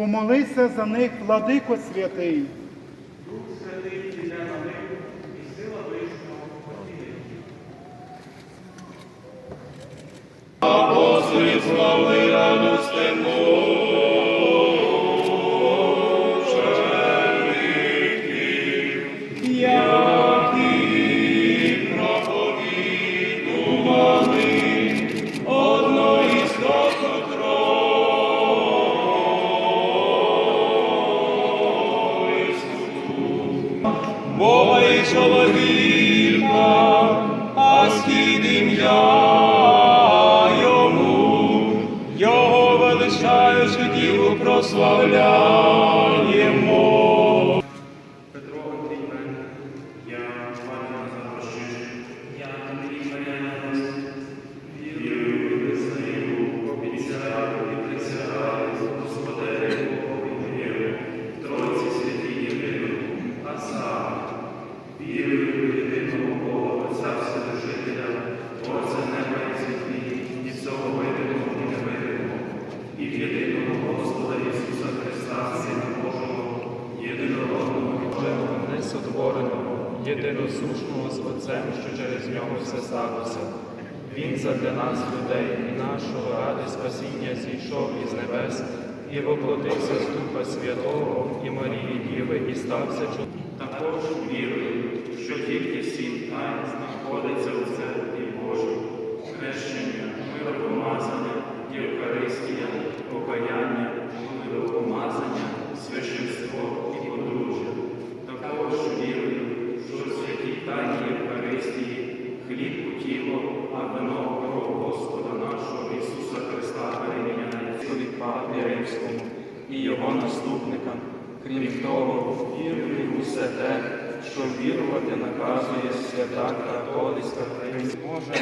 Помолися за них, владико святий. Апостолів слави радости мучеників, діву прославляємо. Єдиносушного з Отцем, що через нього все сталося. Він задля нас, людей і нашого ради спасіння зійшов із небес і воплотився з Духа Святого і Марії Діви і стався чоловіком. Також вірую, що тільки сім тайн знаходиться у церкві Божій, хрещення, миропомазання, Євхаристія, покаяння, миропомазання, священство і подружжя. Також вірую, що в святій тайні Євхаристії хліб у тіло, а вино кров Господа нашого Ісуса Христа переміняне від Папі Римському і його наступникам. Крім того, вірую в усе те, що вірувати наказує свята католицька Римська. Боже,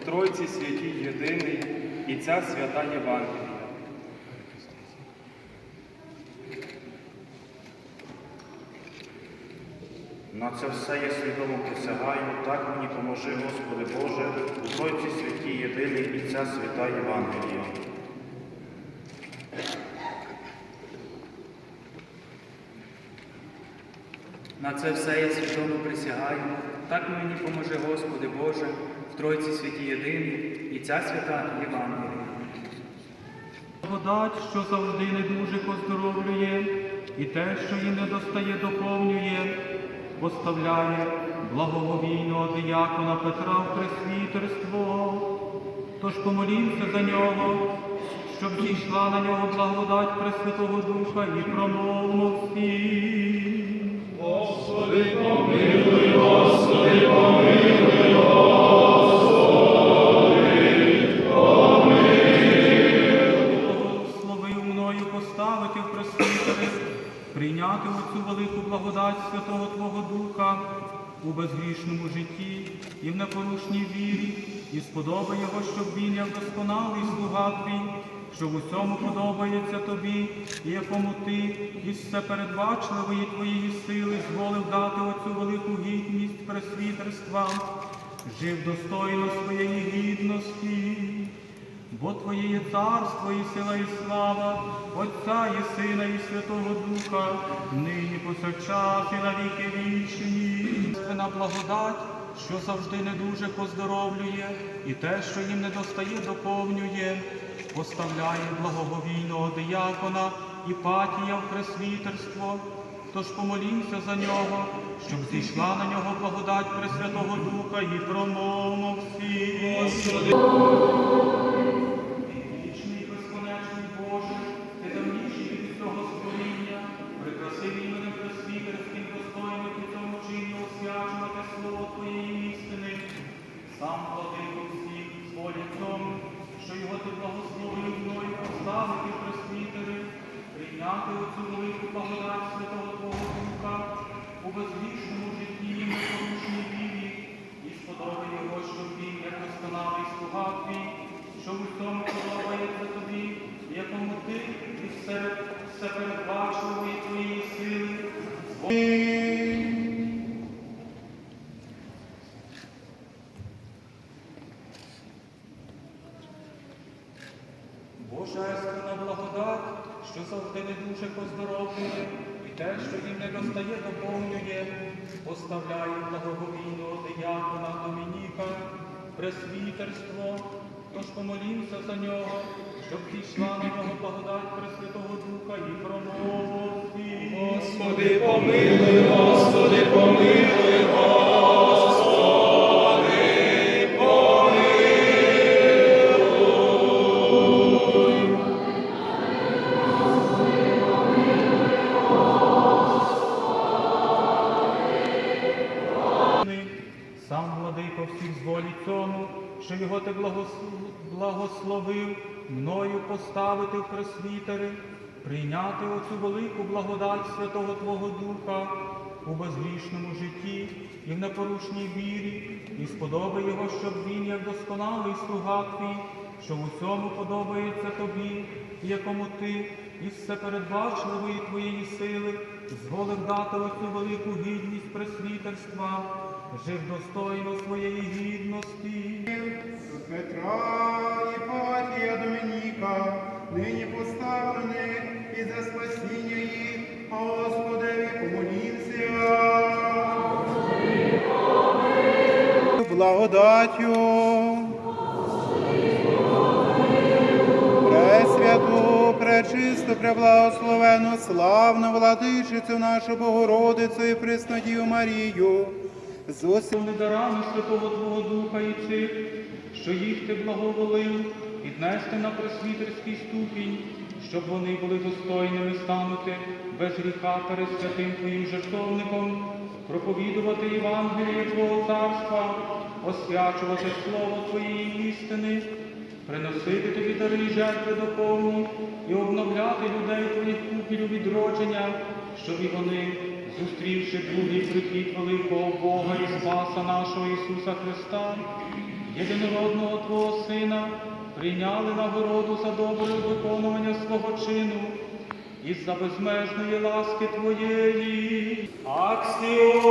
в Тройці святій єдиний і ця свята Євангелія. На це все я свідомо присягаю, так мені поможи, Господи Боже, у Тройці святій єдиний і ця свята Євангелія. На це все я свідомо присягаю, так мені поможе Господи Боже, в Тройці святі єдині і ця свята Євангелія. Благодать, що завжди недужих оздоровлює, і те, що їм не достає, доповнює, поставляє благоговійного диякона Петра в пресвітерство. Тож помолімося за нього, щоб зійшла на нього благодать Пресвятого Духа і промовмо всі. Прийняти оцю велику благодать Святого Твого Духа у безгрішному житті і в непорушній вірі, і сподобай його, щоб він, як досконалий слуга твій, що в усьому подобається тобі, і якому ти із всепередбачливої твоєї сили зволив дати оцю велику гідність пресвітерства, жив достойно своєї гідності. Бо Твоє є царство і сила, і слава, Отця і Сина, і Святого Духа, нині повсякчас і на віки вічні. На благодать, що завжди недуже поздоровлює, і те, що їм не достає, доповнює, поставляє благоговійного диякона і патія в пресвітерство. Тож помолімося за нього, щоб зійшла на нього благодать Пресвятого Духа і промовмо всі. Вічний безконечний Боже, ти давніший від всього створіння, прикрасив іменем пресвітерським чині Слово твоєї істини, сам платив усіх сполітом, що його ти благословив мною поставити, присвітили, прийняти оцю велику благодать святого Твого Духа у безвічному житті і непорушній вірі, і сподобай його, щоб він, як досконалий слуга твій, що в тому подобається тобі, якому ти і все, все передбачував і твої сили. що завжди не дуже поздоровлює, і те, що їм не достає, доповнює, поставляє благоговійного диякона Домініка, пресвітерство, тож помолімся за нього, щоб пішла на нього благодать Пресвятого Духа і промовив. Господи, помилуй, Господи, помилуй. Господи. Цьому, що його ти благословив, мною поставити в пресвітери, прийняти оцю велику благодать Святого Твого Духа у безгрішному житті і в непорушній вірі, і сподоби його, щоб він, як досконалий слуга твій, що в усьому подобається тобі, і якому ти із всепередбачливої твоєї сили зголив дати оцю велику гідність пресвітерства, жив достойно своєї гідності. Петра Патія Домініка, нині поставлених і за спасіння їх, Господеві помолімся. Благодаттю. Пресвяту, пречисту, преблагословену, славну владичицю нашу Богородицю і Преснодію Марію, з усім Сили дарами Святого Твого Духа і цих, що їх ти благоволив, піднести на просвітерський ступінь, щоб вони були достойними станути без гріха перед святим Твоїм жертовником, проповідувати Євангеліє Твого царства, освячувати Слово Твоєї істини, приносити тобі дари жертви доповні і обновляти людей Твоїх купілю відродження, щоб і вони, зустрівши другий прихід великого Бога і Спаса нашого Ісуса Христа, єдинородного Твого Сина, прийняли нагороду за добре виконування свого чину і за безмежної ласки Твоєї. Аксіо!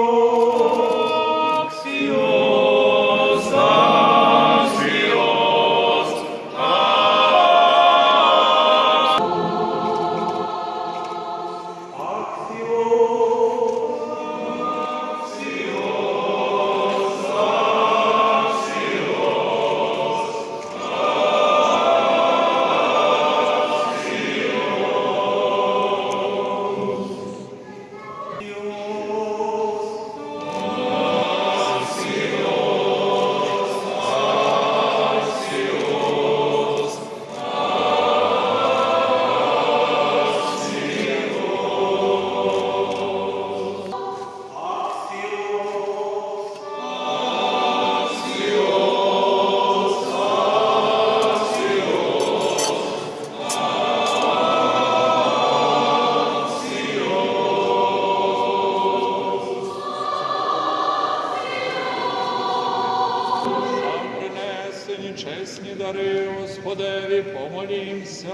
Аксіос, чесні дари, Господеві, помолімся.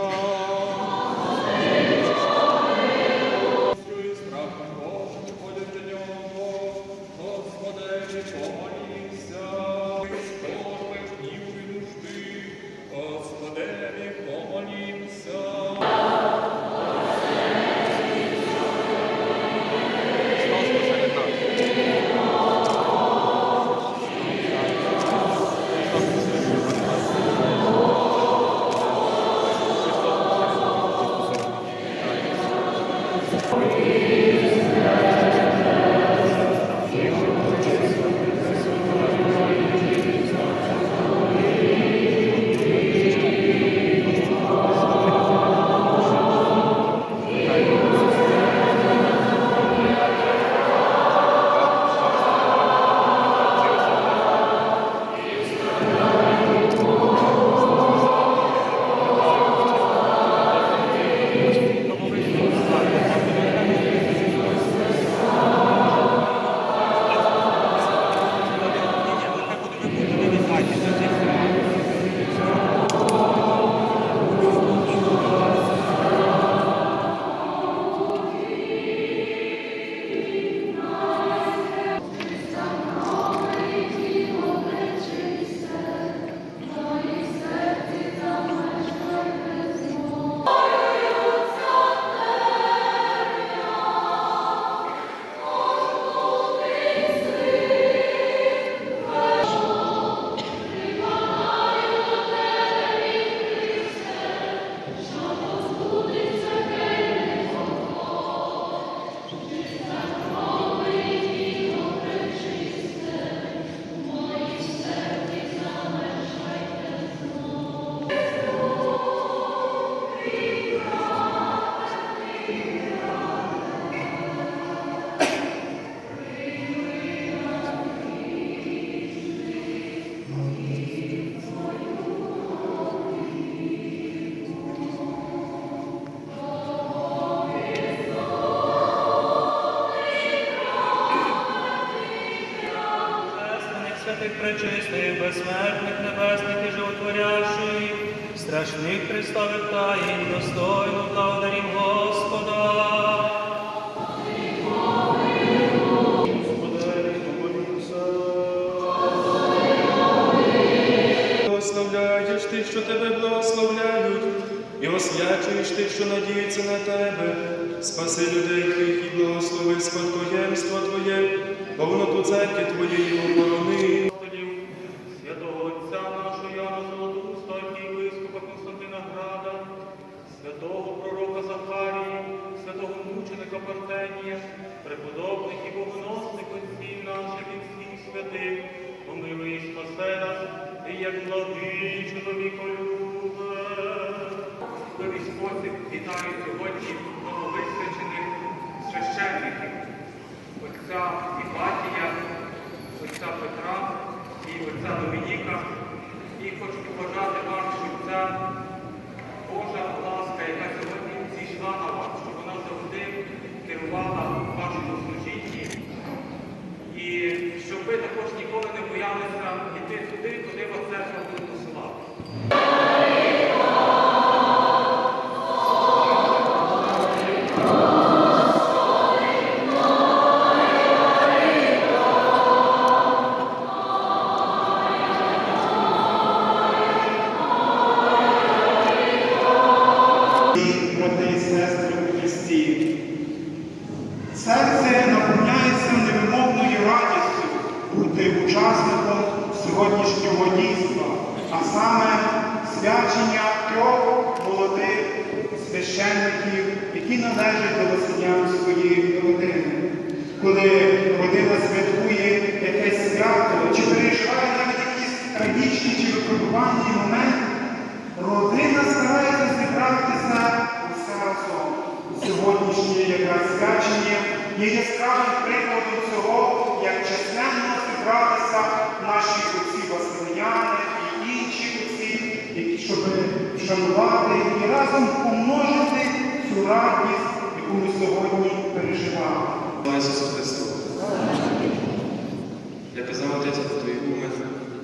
Пресвятих, пречистих, безсмертних, небесних і животворящих, страшних Христових таїн, достойно благодарім Господа. Благословляєш тих, що тебе благословляють, і освячуєш тих, що надіються на тебе. Спаси людей твоїх і благослови спадкоємство Твоє, повноту церкви Твоєї оборони. Всіх святих, помилуй спасе нас, і як благий чоловіколюбе. особливий спосіб вітаю сьогодні нововисвячених священників, отця Іпатія, отця Петра і отця Домініка. І хочу побажати вам, щоб ця Божа ласка, яка сьогодні зійшла на вас, щоб вона завжди керувала вашому служінні. І щоб ви також Yahweh бути учасником сьогоднішнього дійства, а саме свячення трьох молодих священників, які належать до Василянської родини. Коли родина святкує якесь свято чи переживає навіть якісь трагічні чи випробувальні моменти, Родина старається зібратися усе разом. Сьогоднішнє якраз свячення є яскравим прикладом цього, як чесненно зібралися наші отці Василияни і інші отці, які щоб вшанувати і разом помножити цю радість, яку ми сьогодні переживаємо. Ісусу Христу! Я казав отець твої уми,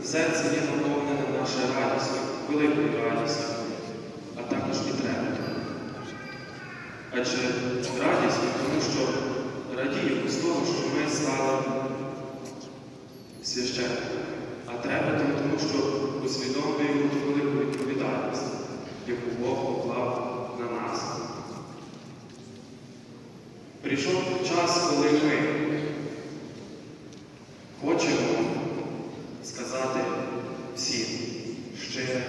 серце є наповнене наше радістю, великою радістю, а також і трепетом. Адже радістю, тому що радіємо з того, що ми стали священниками, а трепетом, тому що усвідомлюємо велику відповідальність, яку Бог поклав на нас. Прийшов час, коли ми хочемо сказати всім щире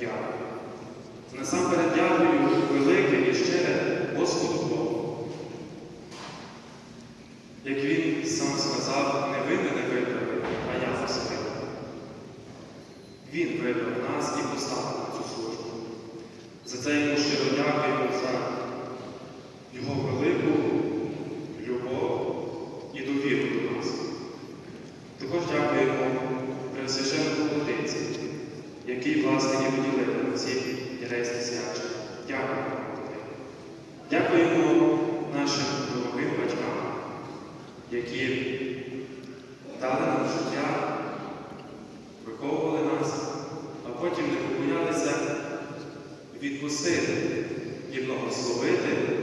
дякую. Насамперед дякую велике і щире Господу Богу. Як він сам сказав, не ви мене вибрали, а я вас вибрав. Він вибрав нас і поставив на цю. За це йому щиро дякуємо за його велику любов і довіру до нас. Також дякуємо Преосвященному Владиці, який, власне, і виділив ці єрейські свячення. Дякуємо. Дякуємо нашим дорогим батькам, які дали нам життя, виховували нас, а потім не побоялися відпустити і благословити